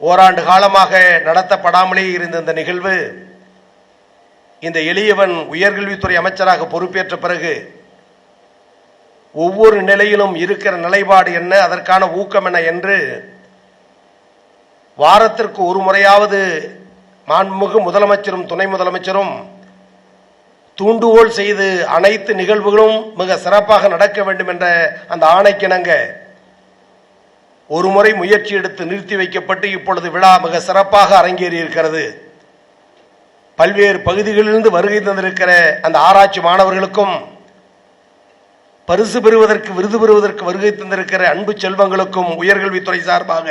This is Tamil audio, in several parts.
ஓராண்டு காலமாக நடத்தப்படாமலே இருந்த இந்த நிகழ்வு இந்த எளியவன் உயர்கல்வித்துறை அமைச்சராக பொறுப்பேற்ற பிறகு ஒவ்வொரு நிலையிலும் இருக்கிற நிலைப்பாடு என்ன அதற்கான ஊக்கம் என்ன என்று வாரத்திற்கு ஒரு முறையாவது மாண்புமிகு முதலமைச்சரும் துணை முதலமைச்சரும் தூண்டுகோல் செய்து அனைத்து நிகழ்வுகளும் மிக சிறப்பாக நடக்க வேண்டும் என்ற அந்த ஆணைக்கிணங்க ஒரு முறை முயற்சி எடுத்து நிறுத்தி வைக்கப்பட்டு இப்பொழுது விழா மிக சிறப்பாக அரங்கேறி இருக்கிறது பல்வேறு பகுதிகளிலிருந்து வருகை தந்திருக்கிற அந்த ஆராய்ச்சி மாணவர்களுக்கும் பரிசு பெறுவதற்கு விருது பெறுவதற்கு வருகை தந்திருக்கிற அன்பு செல்வங்களுக்கும் உயர்கல்வித்துறை சார்பாக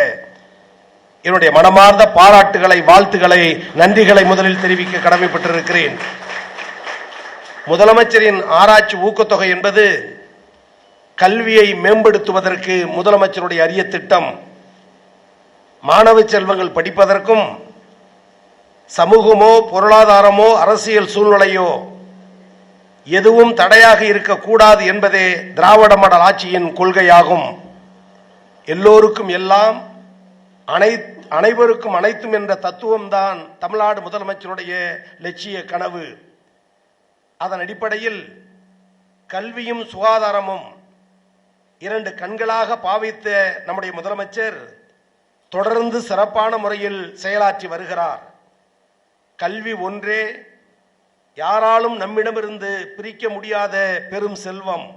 என்னுடைய மனமார்ந்த பாராட்டுகளை வாழ்த்துக்களை நன்றிகளை முதலில் தெரிவிக்க கடமைப்பட்டிருக்கிறேன். முதலமைச்சரின் ஆராய்ச்சி ஊக்கத்தொகை என்பது கல்வியை மேம்படுத்துவதற்கு முதலமைச்சருடைய அரிய திட்டம் மாணவ செல்வங்கள் படிப்பதற்கும் சமூகமோ பொருளாதாரமோ அரசியல் சூழ்நிலையோ எதுவும் தடையாக இருக்கக்கூடாது என்பதே திராவிட மடல் ஆட்சியின் கொள்கையாகும். எல்லோருக்கும் எல்லாம் அனை அனைவருக்கும் அனைத்தும் என்ற தத்துவம்தான் தமிழ்நாடு முதலமைச்சருடைய லட்சிய கனவு. அதன் அடிப்படையில் கல்வியும் சுகாதாரமும் இரண்டு கண்களாக பாவித்த நம்முடைய முதலமைச்சர் தொடர்ந்து சிறப்பான முறையில் செயலாற்றி வருகிறார். கல்வி ஒன்றே யாராலும் நம்மிடமிருந்து பிரிக்க முடியாத பெரும் செல்வம்.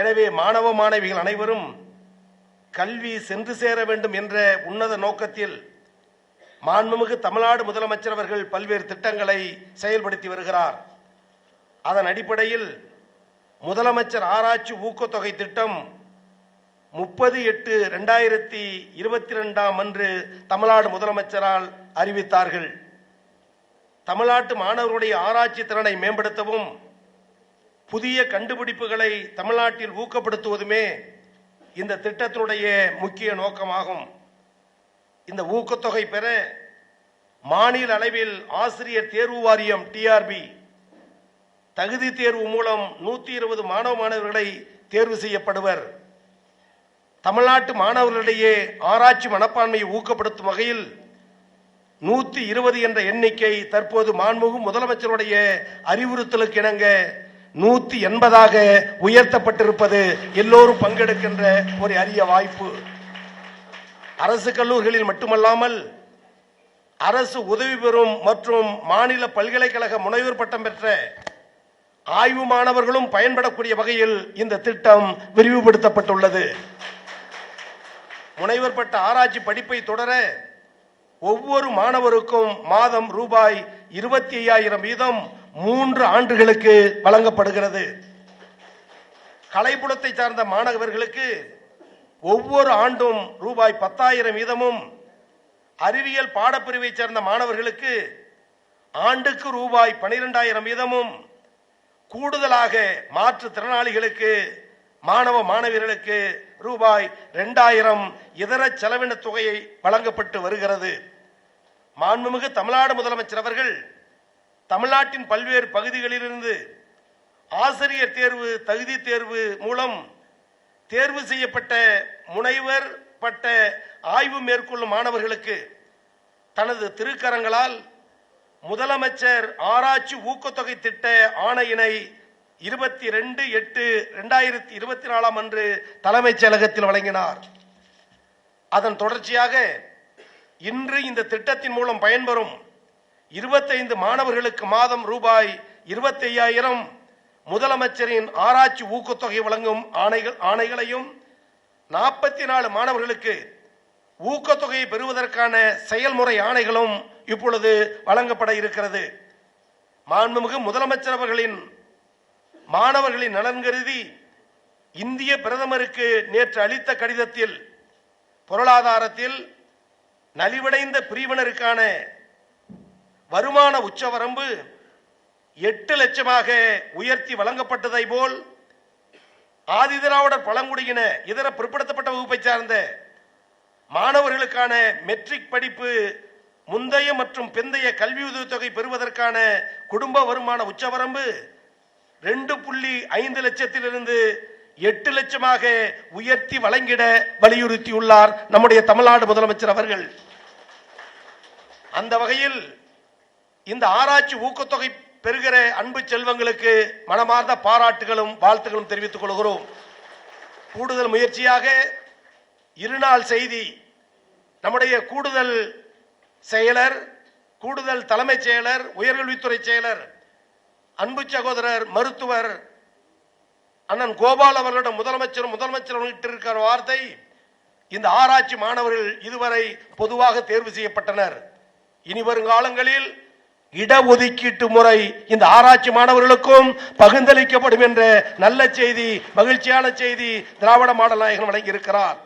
எனவே மாணவ மாணவிகள் அனைவரும் கல்வி சென்று சேர வேண்டும் என்ற உன்னத நோக்கத்தில் மாண்புமிகு தமிழ்நாடு முதலமைச்சர் அவர்கள் பல்வேறு திட்டங்களை செயல்படுத்தி வருகிறார். அதன் அடிப்படையில் முதலமைச்சர் ஆராய்ச்சி ஊக்கத்தொகை திட்டம் முப்பது எட்டு ரெண்டாயிரத்தி இருபத்தி ரெண்டாம் அன்று தமிழ்நாடு முதலமைச்சரால் அறிவித்தார்கள். தமிழ்நாட்டு மாணவர்களுடைய ஆராய்ச்சி திறனை மேம்படுத்தவும் புதிய கண்டுபிடிப்புகளை தமிழ்நாட்டில் ஊக்கப்படுத்துவதுமே இந்த திட்டத்தினுடைய முக்கிய நோக்கமாகும். இந்த ஊக்கத்தொகை பெற மாநில அளவில் ஆசிரியர் தேர்வு வாரியம் டிஆர்பி தகுதி தேர்வு மூலம் நூத்தி இருபது மாணவ மாணவர்களை தேர்வு செய்யப்படுவர். தமிழ்நாட்டு மாணவர்களிடையே ஆராய்ச்சி மனப்பான்மையை ஊக்கப்படுத்தும் வகையில் நூத்தி இருபது என்ற எண்ணிக்கை தற்போது மாண்புகு முதலமைச்சருடைய அறிவுறுத்தலுக்கு இணங்க நூத்தி எண்பதாக உயர்த்தப்பட்டிருப்பது எல்லோரும் பங்கெடுக்கின்ற ஒரு அரிய வாய்ப்பு. அரசு கல்லூரிகளில் மட்டுமல்லாமல் அரசு உதவி பெறும் மற்றும் மாநில பல்கலைக்கழக முனைவர் பட்டம் பெற்ற ஆய்வு மாணவர்களும் பயன்படக்கூடிய வகையில் இந்த திட்டம் விரிவுபடுத்தப்பட்டுள்ளது. முனைவர் பட்ட ஆராய்ச்சி படிப்பை தொடர ஒவ்வொரு மாணவருக்கும் மாதம் ரூபாய் இருபத்தி ஐயாயிரம் வீதம் மூன்று ஆண்டுகளுக்கு வழங்கப்படுகிறது. கலைப்புலத்தை சார்ந்த மாணவர்களுக்கு ஒவ்வொரு ஆண்டும் ரூபாய் பத்தாயிரம் வீதமும் அறிவியல் பாடப்பிரிவை சேர்ந்த மாணவர்களுக்கு ஆண்டுக்கு ரூபாய் பனிரெண்டாயிரம் வீதமும் கூடுதலாக மாற்றுத்திறனாளிகளுக்கு மாணவ மாணவியர்களுக்கு ரூபாய் இரண்டாயிரம் இதர செலவின தொகையை வழங்கப்பட்டு வருகிறது. மாண்புமிகு தமிழ்நாடு முதலமைச்சர் அவர்கள் தமிழ்நாட்டின் பல்வேறு பகுதிகளிலிருந்து ஆசிரியர் தேர்வு தகுதி தேர்வு மூலம் தேர்வு செய்யப்பட்ட முனைவர் பட்ட ஆய்வு மேற்கொள்ளும் மாணவர்களுக்கு தனது திருக்கரங்களால் முதலமைச்சர் ஆராய்ச்சி ஊக்கத்தொகை திட்ட ஆணையினை இருபத்தி ரெண்டு எட்டு ரெண்டாயிரத்தி இருபத்தி நாலாம் அன்று தலைமைச் செயலகத்தில் வழங்கினார். அதன் தொடர்ச்சியாக இன்று இந்த திட்டத்தின் மூலம் பயன்பெறும் இருபத்தைந்து மாணவர்களுக்கு மாதம் ரூபாய் இருபத்தி ஐயாயிரம் முதலமைச்சரின் ஆராய்ச்சி ஊக்கத்தொகை வழங்கும் ஆணைகள் ஆணைகளையும் நாற்பத்தி நாலு மாணவர்களுக்கு ஊக்கத்தொகையை பெறுவதற்கான செயல்முறை ஆணைகளும் இப்பொழுது வழங்கப்பட இருக்கிறது. மாண்புமிகு முதலமைச்சர் அவர்களின் மாணவர்களின் நலன் கருதி இந்திய பிரதமருக்கு நேற்று அளித்த கடிதத்தில் பொருளாதாரத்தில் நலிவடைந்த பிரிவினருக்கான வருமான உச்சவரம்பு எட்டு லட்சமாக உயர்த்தி வழங்கப்பட்டதை போல் ஆதிதிராவிடர் பழங்குடியின இதர பிற்படுத்தப்பட்ட வகுப்பை சார்ந்த மாணவர்களுக்கான மெட்ரிக் படிப்பு முந்தைய மற்றும் பிந்தைய கல்வி உதவித்தொகை பெறுவதற்கான குடும்ப வருமான உச்சவரம்பு ரெண்டு புள்ளி ஐந்து லட்சத்திலிருந்து எட்டு லட்சமாக உயர்த்தி வழங்கிட வலியுறுத்தியுள்ளார் நம்முடைய தமிழ்நாடு முதலமைச்சர் அவர்கள். அந்த வகையில் இந்த ஆராய்ச்சி ஊக்கத்தொகை பெறுகிற அன்பு செல்வங்களுக்கு மனமார்ந்த பாராட்டுகளும் வாழ்த்துகளும் தெரிவித்துக் கொள்கிறோம். கூடுதல் முயற்சியாக இருநாள் செய்தி நம்முடைய கூடுதல் செயலர் கூடுதல் தலைமைச் செயலர் உயர்கல்வித்துறை செயலர் அன்பு சகோதரர் மருத்துவர் அண்ணன் கோபால் அவர்களிடம் முதலமைச்சரும் முதலமைச்சர் இருக்கிற வார்த்தை இந்த ஆராய்ச்சி மாணவர்கள் இதுவரை பொதுவாக தேர்வு செய்யப்பட்டனர். இனி வரும் காலங்களில் இடஒதுக்கீட்டு முறை இந்த ஆராய்ச்சி மாணவர்களுக்கும் பகிர்ந்தளிக்கப்படும் என்ற நல்ல செய்தி மகிழ்ச்சியான செய்தி திராவிட மாடல் நாயகன் வழங்கியிருக்கிறார்.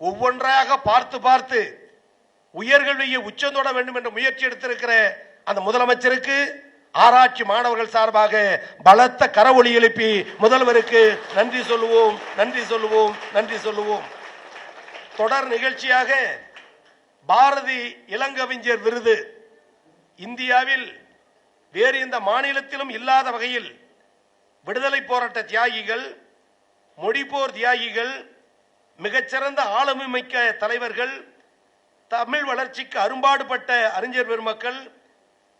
ஒவ்வொன்றாக பார்த்து பார்த்து உயர்கல்வியை உச்சந்தோட வேண்டும் என்ற முயற்சி எடுத்திருக்கிற அந்த முதலமைச்சருக்கு ஆராய்ச்சி மாணவர்கள் சார்பாக பலத்த கரவொலி எழுப்பி முதல்வருக்கு நன்றி சொல்லுவோம் நன்றி சொல்லுவோம் நன்றி சொல்லுவோம். தொடர் நிகழ்ச்சியாக பாரதி இளங்கவிஞர் விருது. இந்தியாவில் வேறு எந்த மாநிலத்திலும் இல்லாத வகையில் விடுதலை போராட்ட தியாகிகள் மொழிப்போர் தியாகிகள் மிகச்சிறந்த ஆளுமை மிக்க தலைவர்கள் தமிழ் வளர்ச்சிக்கு அரும்பாடுபட்ட அறிஞர் பெருமக்கள்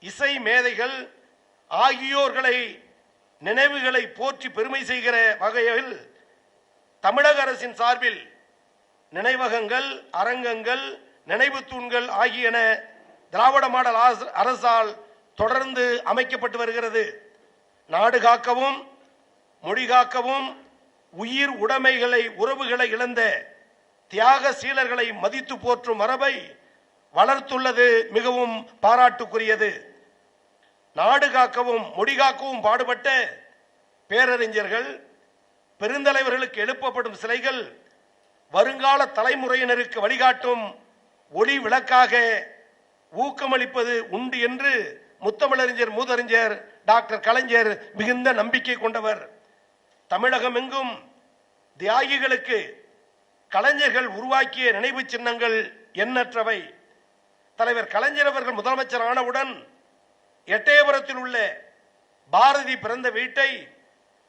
இசை மேதைகள் ஆகியோர்களை நினைவுகளை போற்றி பெருமை செய்கிற வகையில் தமிழக அரசின் சார்பில் நினைவகங்கள் அரங்கங்கள் நினைவு தூண்கள் ஆகியன திராவிட மாடல் அரசால் தொடர்ந்து அமைக்கப்பட்டு வருகிறது. நாடு காக்கவும் மொழி காக்கவும் உயிர் உடைமைகளை உறவுகளை இழந்த தியாக சீலர்களை மதித்து போற்றும் மரபை வளர்த்துள்ளது மிகவும் பாராட்டுக்குரியது. நாடு காக்கவும் மொழி காக்கவும் பாடுபட்ட பேரறிஞர்கள் பெருந்தலைவர்களுக்கு எழுப்பப்படும் சிலைகள் வருங்கால தலைமுறையினருக்கு வழிகாட்டும் ஒளி விளக்காக ஊக்கமளிப்பது உண்டு என்று முத்தமிழறிஞர் மூதறிஞர் டாக்டர் கலைஞர் மிகுந்த நம்பிக்கை கொண்டவர். தமிழகம் எங்கும் தியாகிகளுக்கு கலைஞர்கள் உருவாக்கிய நினைவு சின்னங்கள் எண்ணற்றவை. தலைவர் கலைஞர் அவர்கள் முதலமைச்சர் ஆனவுடன் எட்டயபுரத்தில் உள்ள பாரதி பிறந்த வீட்டை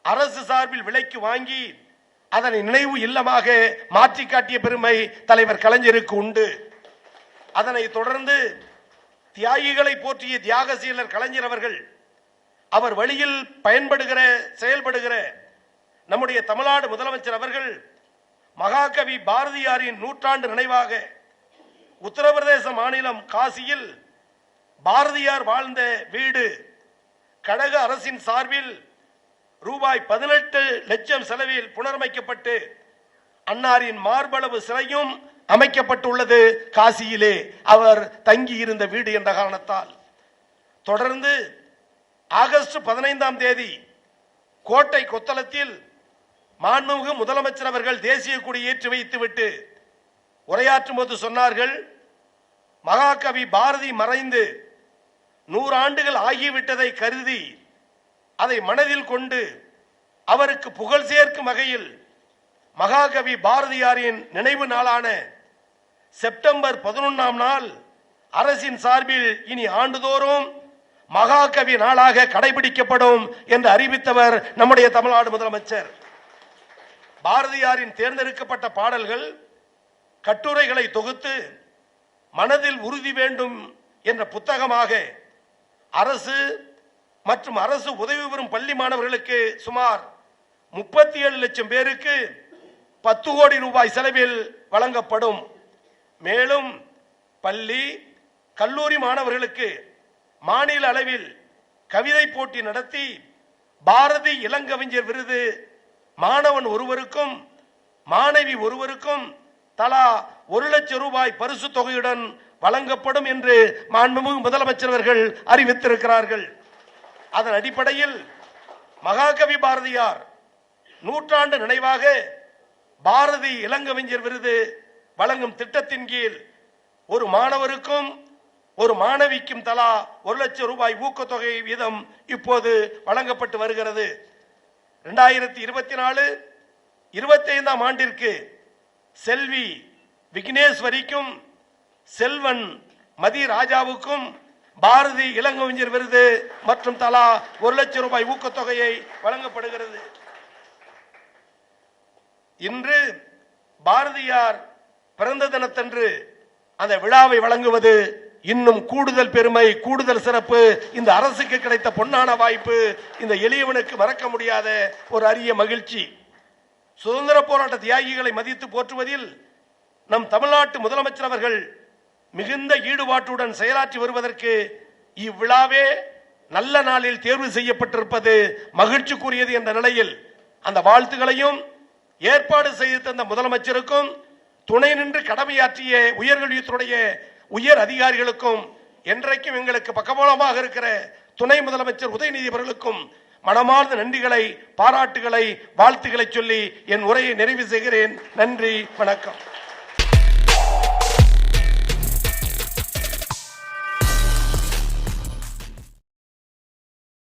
அரசு சார்பில் விலைக்கு வாங்கி அதனை நினைவு இல்லமாக மாற்றி காட்டிய பெருமை தலைவர் கலைஞருக்கு உண்டு. அதனை தொடர்ந்து தியாகிகளை போற்றிய தியாகசீலர் கலைஞர் அவர்கள் அவர் வழியில் பயன்படுகிற செயல்படுகிற நம்முடைய தமிழ்நாடு முதலமைச்சர் அவர்கள் மகாகவி பாரதியாரின் நூற்றாண்டு நினைவாக உத்தரப்பிரதேச மாநிலம் காசியில் பாரதியார் வாழ்ந்த வீடு கழக அரசின் சார்பில் ரூபாய் பதினெட்டு லட்சம் செலவில் புனரமைக்கப்பட்டு அன்னாரின் மார்பளவு சிலையும் அமைக்கப்பட்டுள்ளது காசியிலே. அவர் தங்கி இருந்த வீடு என்ற காரணத்தால். தொடர்ந்து ஆகஸ்ட் பதினைந்தாம் தேதி கோட்டை கொத்தளத்தில் மாண்புமிகு முதலமைச்சர் அவர்கள் தேசிய கொடி ஏற்றி வைத்துவிட்டு உரையாற்றும் போது சொன்னார்கள் மகாகவி பாரதி மறைந்து நூறு ஆண்டுகள் ஆகிவிட்டதை கருதி அதை மனதில் கொண்டு அவருக்கு புகழ் சேர்க்கும் வகையில் மகாகவி பாரதியாரின் நினைவு நாளான செப்டம்பர் பதினொன்றாம் நாள் அரசின் சார்பில் இனி ஆண்டுதோறும் மகாகவி நாளாக கடைபிடிக்கப்படும் என்று அறிவித்தவர் நம்முடைய தமிழ்நாடு முதலமைச்சர். பாரதியாரின் தேர்ந்தெடுக்கப்பட்ட பாடல்கள் கட்டுரைகளை தொகுத்து மனதில் உறுதி வேண்டும் என்ற புத்தகமாக அரசு மற்றும் அரசு உதவி பெறும் பள்ளி மாணவர்களுக்கு சுமார் முப்பத்தி ஏழு லட்சம் பேருக்கு பத்து கோடி ரூபாய் செலவில் வழங்கப்படும். மேலும் பள்ளி கல்லூரி மாணவர்களுக்கு மாநில அளவில் கவிதை போட்டி நடத்தி பாரதி இளங்கவிஞர் விருது மாணவன் ஒருவருக்கும் மாணவி ஒருவருக்கும் தலா ஒரு லட்சம் ரூபாய் பரிசு தொகையுடன் வழங்கப்படும் என்று மாண்புமிகு முதலமைச்சர் அவர்கள் அறிவித்திருக்கிறார்கள். அதன் அடிப்படையில் மகாகவி பாரதியார் நூற்றாண்டு நினைவாக பாரதி இளங்கவிஞர் விருது வழங்கும் திட்டத்தின் கீழ் ஒரு மாணவருக்கும் ஒரு மாணவிக்கும் தலா ஒரு லட்சம் ரூபாய் ஊக்கத்தொகை வீதம் இப்போது வழங்கப்பட்டு வருகிறது. ரெண்டாயிரத்தி இருபத்தி நாலு இருபத்தைந்தாம் ஆண்டிற்கு செல்வி விக்னேஸ்வரிக்கும் செல்வன் மதி ராஜாவுக்கும் பாரதி இளங்கவிஞர் விருது மற்றும் தலா ஒரு லட்சம் ரூபாய் ஊக்கத்தொகையை வழங்கப்படுகிறது. இன்று பாரதியார் பிறந்த தினத்தன்று அந்த விழாவை வழங்குவது இன்னும் கூடுதல் பெருமை கூடுதல் சிறப்பு இந்த அரசுக்கு கிடைத்த பொன்னான வாய்ப்பு இந்த எளியவனுக்கு மறக்க முடியாத ஒரு அரிய மகிழ்ச்சி. சுதந்திர போராட்ட தியாகிகளை மதித்து போற்றுவதில் நம் தமிழ்நாட்டு முதலமைச்சர் அவர்கள் மிகுந்த ஈடுபாட்டுடன் செயலாற்றி வருவதற்கு இவ்விழாவே நல்ல நாளில் தேர்வு செய்யப்பட்டிருப்பது மகிழ்ச்சிக்குரியது என்ற நிலையில் அந்த வாழ்த்துகளையும் ஏற்பாடு செய்து தந்த முதலமைச்சருக்கும் துணை நின்று கடமையாற்றிய உயர்கல்வித்துறைய உயர் அதிகாரிகளுக்கும் என்றைக்கும் எங்களுக்கு பக்கபலமாக இருக்கிற துணை முதலமைச்சர் உதயநிதி அவர்களுக்கும் மனமார்ந்த நன்றிகளை பாராட்டுகளை வாழ்த்துக்களை சொல்லி என் உரையை நிறைவு செய்கிறேன். நன்றி வணக்கம்.